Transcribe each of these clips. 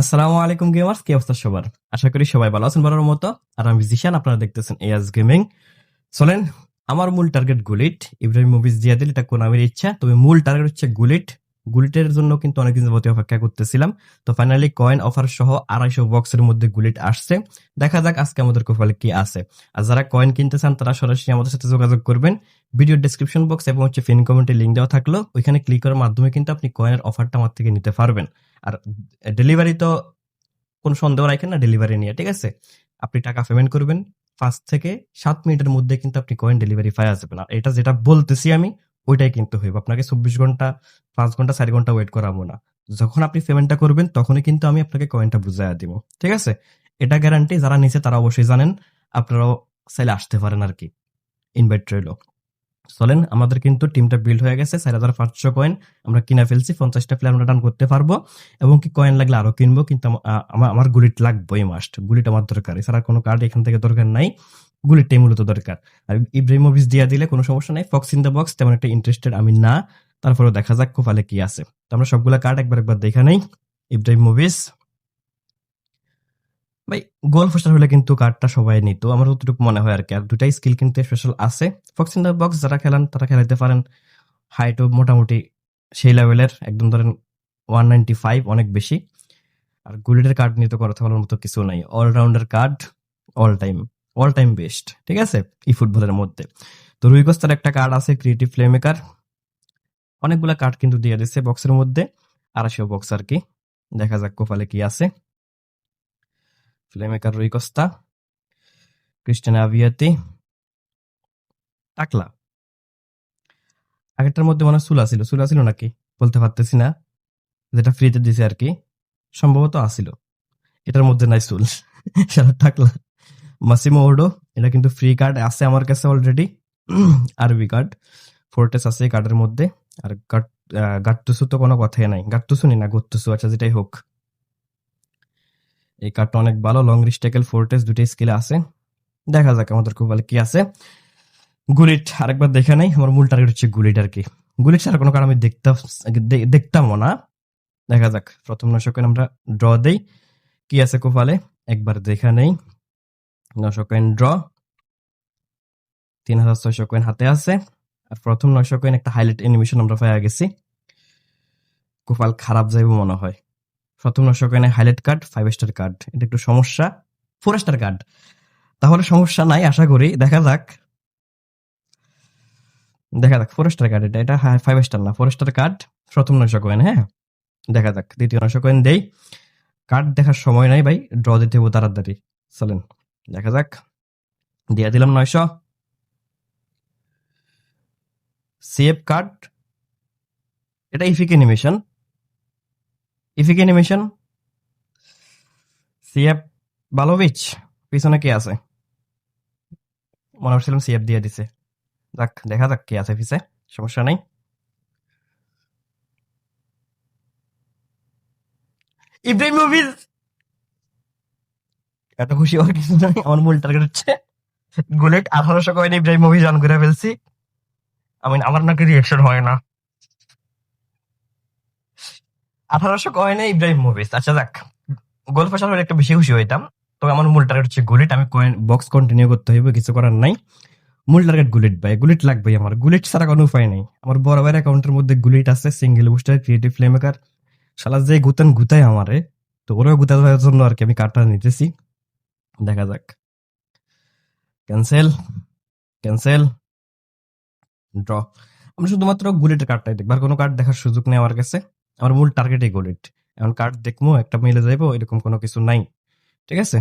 আসসালামু আলাইকুম গেমার্স কি অবস্থা সবার? আশা করি সবাই ভালো আছেন ভালোর মতো। আর আমি জিশান আপনারা দেখতেছেন এয়াস গেমিং চলেন, আমার মূল টার্গেট গুলিট ইব্রাহিম মুভিজ দিয়া দিল, এটা কোনামির ইচ্ছা? তবে মূল টার্গেট হচ্ছে গুলিট। গুলিটের জন্য কিন্তু অনেকদিন যাবতীয় অপেক্ষা করতেছিলাম। তো ফাইনালি কয়েন অফার সহ আড়াইশো বক্সের মধ্যে গুলিট আসছে। দেখা যাক আজকে আমাদের কোফালে কি আছে। আর যারা কয়েন কিনতে চান, তারা সরাসরি আমাদের সাথে যোগাযোগ করবেন। ভিডিও ডেসক্রিপশন বক্স এবং হচ্ছে ফিন কমেন্টে লিঙ্ক দেওয়া থাকল। ওইখানে ক্লিক করার মাধ্যমে কিন্তু আপনি কয়েনের অফারটা আমার থেকে নিতে পারবেন। আর ডেলিভারি তো কোনো সন্দেহ রাখেন না ডেলিভারি নিয়ে, ঠিক আছে? আপনি টাকা পেমেন্ট করবেন। পাঁচ থেকে সাত মিনিটের মধ্যে কিন্তু আপনি কয়েন ডেলিভারি পাই আসবেন আর এটা যেটা বলতেছি আমি ওইটাই কিন্তু হইব। আপনাকে চব্বিশ ঘণ্টা, পাঁচ ঘণ্টা, চার ঘণ্টা ওয়েট করাবো না। যখন আপনি পেমেন্টটা করবেন, তখনই কিন্তু আমি আপনাকে কয়েনটা বুঝাইয়া দিব। ঠিক আছে? এটা গ্যারান্টি যারা নিচে তারা অবশ্যই জানেন, আপনারাও চাইলে আসতে পারেন আর কি ইনভাইট রইল। চলেন, আমাদের কিন্তু টিমটা বিল্ড হয়ে গেছে, চার হাজার পাঁচশো কয়েন আমরা কিনে ফেলছি, পঞ্চাশটা প্লেয়ার আমরা ডান করতে পারব। এবং কি কয়েন লাগলে আরও কিনবো, কিন্তু আমার আমার গুলিট লাগবেই মাস্ট গুলিট আমার দরকার, এছাড়া কোনো কার্ড এখান থেকে দরকার নাই। গুলিটাই মূলত দরকার। আর ইব্রাহিমোভিচ দিয়া দিলে কোনো সমস্যা নাই। ফক্স ইন দ্য বক্স তেমন একটা ইন্টারেস্টেড আমি না। তারপরে দেখা যাক কোপালে কি আছে। তো আমরা সবগুলা কার্ড একবার একবার দেখা নেই। ইব্রাহিমোভিচ ভাই গোল পোস্টার হলে কিন্তু কার্ডটা সবাই নিত। আমার যতটুকু মনে হয় আর কি। আর দুটাই স্কিল কিন্তু স্পেশাল আছে। ফক্স ইন দ্য বক্স যারা খেলান, তারা খেলাতে পারেন। হাইটও মোটামুটি সেই লেভেলের একদম ধরেন ওয়ান নাইনটি ফাইভ অনেক বেশি। আর গুলিটের কার্ড নিয়ে তো কথা বলার মতো কিছু নাই। Allrounder card all time all time best ঠিক আছে? ই ফুটবলের মধ্যে। তো রুইকস্তার একটা কার্ড আছে ক্রিয়েটিভ প্লে মেকার অনেকগুলা কার্ড কিন্তু দিয়ে দিচ্ছে বক্সের মধ্যে। আড়াইশো বক্স আর কি? দেখা যাক কোপালে কি আছে। প্লেমেকার রুইকস্তা ক্রিস্টিয়ান আভিয়াতি টাকলা। আগেরটার মধ্যে মনে হয় সুলা ছিল। সুলা ছিল নাকি? বলতে পারতেছি না। যেটা ফ্রিতে দিছে আর কি। সম্ভবত আসিল এটার মধ্যে নাই সুল। সেটা টাকলা। মাসিমো ওডো এটা কিন্তু ফ্রি কার্ড আছে আমার কাছে অলরেডি আরবি কার্ড ফোরটেস আছে এই কার্ডের মধ্যে, আর গাট্টুসু তো কোনো কথাই নাই গাট্টুসু নি না গত্তুসু আচ্ছা যেটাই হোক। এই কার্ডটা অনেক ভালো লং রিস্টেকেল ফোরটেস দুটোই স্কিলে আছে। দেখা যাক আমাদের ভালো কি আছে। গুলিট আরেকবার দেখে নাই, আমার মূল টার্গেট হচ্ছে গুলিট আর কি। গুলিট ছাড়া কোনো কারণ আমি দেখতাম দেখতামও না। দেখা যাক, প্রথম নশকেন আমরা ড্র দেই। কি আছে কোপালে একবার দেখা নেই। নশকেন ড্র তিন হাজার ছয়শো কয়েন হাতে আছে। আর প্রথম নয়শো কয়েন একটা হাইলাইট অ্যানিমেশন আমরা পাই গেছি। কোপাল খারাপ যাইব মনে হয়। প্রথম নয়শো কয়েনে highlight card five star card এটা একটু সমস্যা। ফোর স্টার কার্ড তাহলে সমস্যা নাই, আশা করি। দেখা যাক। দেখা যাক ফোর স্টার কার্ড এটা। এটা ফাইভ স্টার না ফোর স্টার কার্ড প্রথম নয়শো কয়েন হ্যাঁ। দেখা যাক, দ্বিতীয় নয়শো কয়েন দেই। কার্ড দেখার সময় নাই ভাই ড্র দিতে হব তাড়াতাড়ি। চলেন। দেখা যাক। দিয়ে দিলাম নয়শো। সিএফ কার্ড এটা epic animation epic animation CF বালোভিচ পিছনে কে আছে? মনে হচ্ছিলাম সিএফ দিয়ে দিছে। যাক, দেখা যাক কে আছে পিছে। সমস্যা নাই। ইব্রাহিমোভিচ এত খুশি হওয়ার কিছু নাই, আমার মূল টার্গেট হচ্ছে গুলেট আঠারোশো কয়েন ইব্রাহিমোভিচ রান করে ফেলছি। আমি আমার নাকি রিয়েকশন হয় না। আঠারোশো কয়েনে ইব্রাহিম মুভিস আচ্ছা যাক। গোল ফেসার হলে একটু বেশি খুশি হইতাম। তবে আমার মূল টার্গেট হচ্ছে গুলিট আমি কয়েন বক্স কন্টিনিউ করতে হইবে, কিছু করার নাই। মূল টার্গেট গুলিট ভাই। গুলিট লাগবে আমার। গুলিট ছাড়া কোনো উপায় নেই। আমার বড় ভাইয়ের অ্যাকাউন্টের মধ্যে গুলিট আছে সিঙ্গেল বুস্টার ক্রিয়েটিভ ফ্লেমেকার শালা যে গুতান গুতায় আমারে, তো ওরাও গুতা দেওয়ার জন্য আর কি আমি কার্ডটা নিতেছি। দেখা যাক। ক্যান্সেল ক্যান্সেল ড্র আমি শুধুমাত্র গুলিটের কার্ডটাই দেখব। আর কোনো কার্ড দেখার সুযোগ নেই আমার কাছে। আমার মূল টার্গেটই গুলিট এখন কার্ড দেখব, একটা মিলে যাইবো, এরকম কোনো কিছু নাই। ঠিক আছে?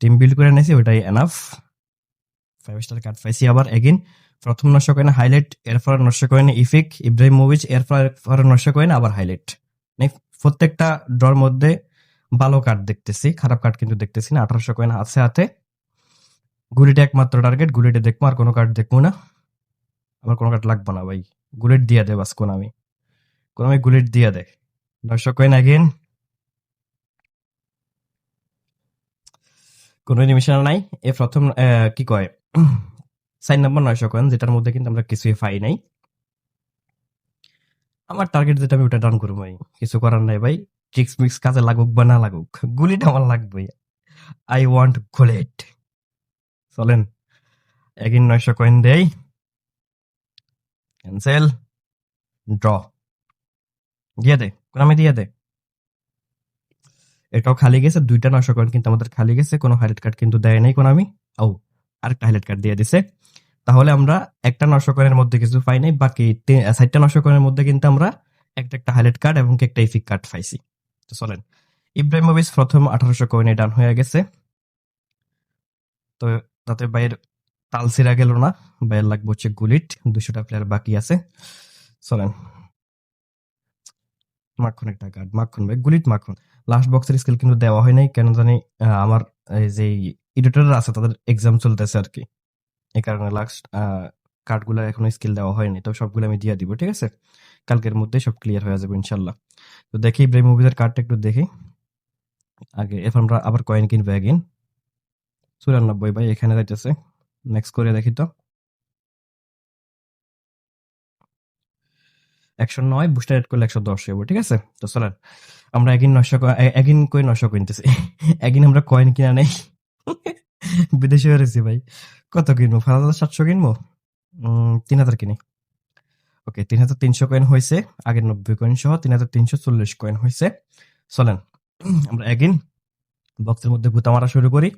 টিম বিল্ড করে নিয়েছি, ওইটাই এনাফ ফাইভ স্টার কার্ড পাইছি আবার এগেন প্রথম নশো কয়েন হাইলাইট এরপর নশো কয়েন ইফিক ইব্রাহিম মুভিজ এরপর নশো কয়েন আবার হাইলাইট মানে প্রত্যেকটা ড্রর মধ্যে ভালো কার্ড দেখতেছি, খারাপ কার্ড কিন্তু দেখতেছি না, আঠারোশো কয়েন আছে হাতে। গুলিটা একমাত্র টার্গেট গুলিটা দেখব, আর কোনো কার্ড দেখব না। আমার কোনো কার্ড লাগবে না ভাই। গুলেট দিয়ে দে বাস, কোন আমি। কোন আমি গুলেট দিয়ে দে। নয়শো কয়েন আগেন কোন নিমিশন নাই। এ প্রথম কি কয়? সাইন নাম্বার নয়শো কয়েন যেটার মধ্যে কিন্তু আমরা কিছুই পাই নাই। আমার টার্গেট যেটা আমি ওটা ডান করব ভাই। কিছু করার নাই ভাই। ট্রিক্স মিক্স কাজে লাগুক বা না লাগুক, গুলিটা আমার লাগবে আই ওয়ান্ট গুলেট চলেন, এগিন নয়শো কয়েন দেই। ক্যান্সেল ড্র দিয়ে দে আমি দিয়ে দে। এটাও খালি গেছে, দুইটা নয়শো কয়েন কিন্তু আমাদের খালি গেছে, কোনো হাইলাইট কার্ড কিন্তু দেয় নাই কোনো আমি ও, আরেকটা হাইলাইট কার্ড দিয়ে দিছে। তাহলে আমরা একটা নশো কয়েনের মধ্যে কিছু পাই নাই, বাকি ষাটটা নশো কয়েনের মধ্যে কিন্তু আমরা একটা একটা হাইলাইট কার্ড এবং একটা ইফিক কার্ড পাইছি। তো চলেন। ইব্রাহিমোভিচ প্রথম আঠারোশো কয়েনে ডান হয়ে গেছে। তো তাতে বাইরের তাল ছিঁড়া গেল না। বাইরের লাগবে হচ্ছে গুলিট, দুশোটা প্লেয়ার বাকি আছে। চলেন। মাখন একটা গার্ড মাখন ভাই, গুলিট মাখন। লাস্ট বক্সের স্কিল কিন্তু দেওয়া হয় নাই, কেন জানি আমার যে এডিটর আছে, তাদের এক্সাম চলতেছে আর কি। এই কারণে লাস্ট কার্ডগুলো এখনও স্কিল দেওয়া হয়নি, তো সবগুলো আমি দিয়ে দিব, ঠিক আছে? কালকের মধ্যে সব ক্লিয়ার হয়ে যাবে ইনশাল্লাহ তো দেখি ইব্রাহিম মুভিজের কার্ডটা একটু দেখি। আগে এরপর আমরা আবার কয়েন কিনবো এগিন চুরানব্বই ভাই, এখানে যাইতেছে। নেক্সট করে দেখি তো। একশো নয় বুস্টার এড করলে একশো দশ হব ঠিক আছে? তো চলেন, আমরা একদিন নশো একদিন করে নশো কিনতেছি? একদিন আমরা কয়েন কিনা নেই। বিদেশে হয়েছি ভাই। কত কিনবো? পাঁচ সাতশো কিনবো? তিন হাজার কিনি। ওকে তিন হাজার তিনশো কয়েন হয়েছে আগের নব্বই কয়েন সহ তিন হাজার তিনশো চল্লিশ কয়েন হয়েছে চলেন, আমরা একদিন বক্সের মধ্যে গুতা মারা শুরু করি।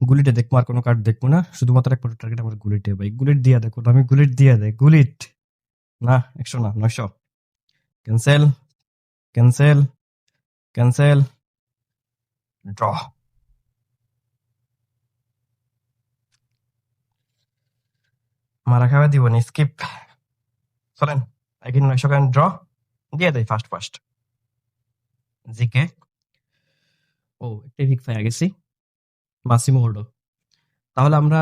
গুলিটে দেখব আর কোনো কার্ড দেখব না, শুধুমাত্র এক টার্গেট আমার গুলিটে ভাই। গুলিট দিয়া দেখো, আমি গুলিট দিয়া দেয় গুলিট। না, একশো না, নয়শো। ক্যান্সেল ক্যান্সেল ক্যান্সেল ড্র মারা খাওয়া দিব নি স্কিপ চলেন একদিন নয়শো কেন ড্র দিয়ে দেয় ফার্স্ট ফার্স্ট জিকে ও, একটা ভিক পাই গেছি মাসিমো হোল্ডো তাহলে আমরা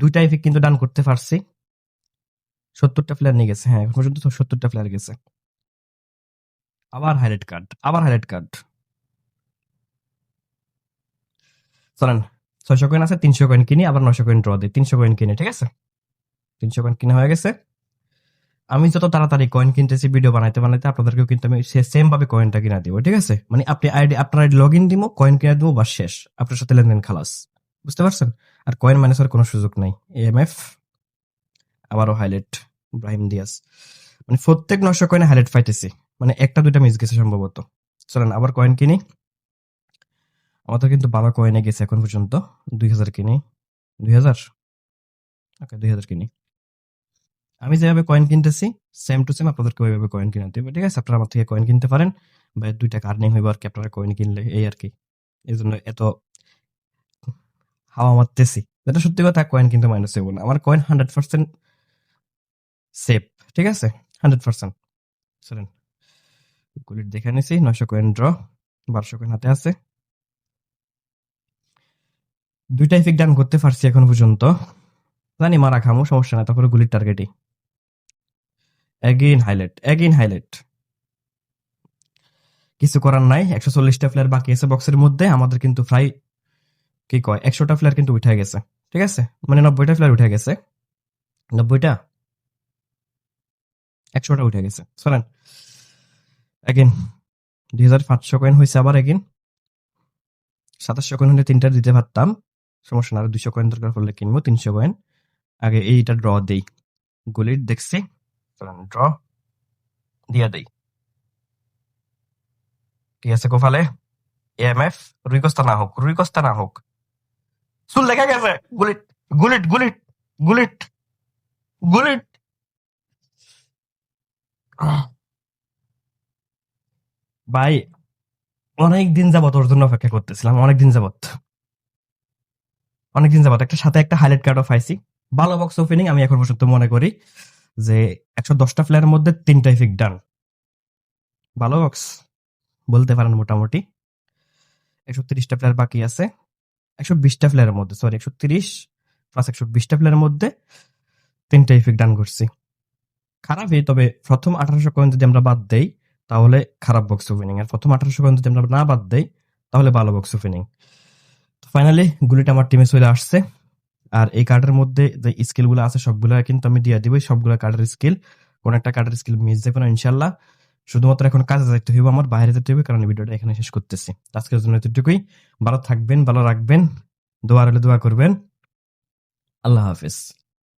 দুইটা ইফিক কিন্তু ডান করতে পারছি। সত্তরটা প্লেয়ার নিয়ে গেছে হ্যাঁ এখন পর্যন্ত সত্তরটা প্লেয়ার গেছে। আবার হাইলাইট কার্ড আবার হাইলাইট কার্ড চলেন, ছয়শো কয়েন আছে, তিনশো কয়েন কিনি, আবার নশো কয়েন ড্র দিই, তিনশো কয়েন কিনে, ঠিক আছে? তিনশো কয়েন কিনা হয়ে গেছে। আমি যত তাড়াতাড়ি কয়েন কিনতেছি ভিডিও বানাইতে বানাইতে আপনাদেরকেও কিন্তু আমি সেম ভাবে কয়েনটা কিনা দিব, ঠিক আছে? মানে আপনি আইডি আপনার আইডি লগ ইন দিব কয়েন কিনা দিব বা শেষ। আপনার সাথে লেনদেন খালাস। বুঝতে পারছেন? আর কয়েন মাইনাসের কোনো সুযোগ নাই। এএমএফ আবারও হাইলাইট ইব্রাহিম দিয়াস মানে প্রত্যেক নশো কয়েনে হাইলাইট পাইতেছি। মানে একটা, দুইটা মিস গেছে সম্ভবত। চলেন, আবার কয়েন কিনি। আমাদের কিন্তু ভালো কয়েনে গেছে এখন পর্যন্ত। দুই হাজার কিনি। দুই হাজার? ওকে দুই হাজার কিনি। আমি যেভাবে কয়েন কিনতেছি সেম টু সেম আপনাদেরকে ওইভাবে কয়েন কিনে দেবো ঠিক আছে? আপনারা আমার থেকে কয়েন কিনতে পারেন, বা দুইটা আর্নিং হইব আর কি, আপনারা কয়েন কিনলে, এই আর কি। এই জন্য এত হাওয়া মারতেছি। এটা সত্যি কথা কয়েন কিন্তু মাইনাস হইব না। আমার কয়েন হান্ড্রেড পার্সেন্ট সেফ ঠিক আছে? হান্ড্রেড পার্সেন্ট চলেন। গুলির দেখে নিছি, নয়শো কয়েন ড্র বারোশো কয়েন হাতে আছে। দুইটা ইফেক্ট ডান করতে পারছি এখন পর্যন্ত। জানি মারা খামো, সমস্যা না তারপরে গুলির টার্গেটই এগেইন হাইলাইট এগেইন হাইলাইট কিছু করার নাই, একশো চল্লিশটা প্লেয়ার বাকি আছে বক্সের মধ্যে, আমাদের কিন্তু প্রায় কি কয়, একশোটা প্লেয়ার কিন্তু উঠে গেছে, ঠিক আছে? মানে নব্বইটা প্লেয়ার উঠে গেছে। নব্বইটা? একশোটা উঠে গেছে চলেন এগেন দুই হাজার পাঁচশো কয়েন হয়েছে আবার এগেন সাতাশশো কয়েন হলে তিনটা দিতে পারতাম, সমস্যা না দুশো কয়েন দরকার পড়লে কিনবো, তিনশো কয়েন আগে এইটা ড্র দেই। গুলির দেখছি। ড্র দিয়া দেই ঠিক আছে কোফালে এএমএফ রুইকস্তা না হোক রুইকস্তা না হোক চুল লেখা গেছে গুলিট গুলিট গুলিট গুলিট গুলিট। ভাই অনেক দিন যাবত ওর জন্য অপেক্ষা করতেছিলাম। অনেক দিন যাবত অনেক দিন যাবত একটা সাথে একটা হাইলাইট কার্ডও পাইছি। ভালো বক্স ওপেনিং আমি এখন পর্যন্ত মনে করি। যে একশো দশটা প্লেয়ারের মধ্যে তিনটা ইফিক ডান ভালো বক্স বলতে পারেন মোটামুটি। একশো তিরিশটা প্লেয়ার বাকি আছে। একশো বিশটা প্লেয়ারের মধ্যে সরি একশো তিরিশ প্লাস একশো বিশটা প্লেয়ারের মধ্যে তিনটা ইফেক্ট ডান করছি। খারাপই তবে প্রথম আঠারোশো কয়েন যদি আমরা বাদ দেই, তাহলে খারাপ বক্স ওপেনিং আর প্রথম আঠারোশো কয়েন যদি আমরা না বাদ দেই, তাহলে ভালো বক্স ওপেনিং ফাইনালি গুলিটা আমার টিমে চলে আসছে। আর এই কার্ডের মধ্যে যে স্কিলগুলো আছে সবগুলো কিন্তু আমি দিয়ে দিবই সবগুলো কার্ডের স্কিল কোন একটা কার্ডের স্কিল মিস যাবে না ইনশাল্লাহ শুধুমাত্র এখন কাজে যাইতে হইব আমার, বাইরে যেতে হইবে, কারণ ভিডিওটা এখানে শেষ করতেছি। আজকের জন্য এতটুকুই। ভালো থাকবেন, ভালো রাখবেন, দোয়া রইলে, দোয়া করবেন। আল্লাহ হাফিজ।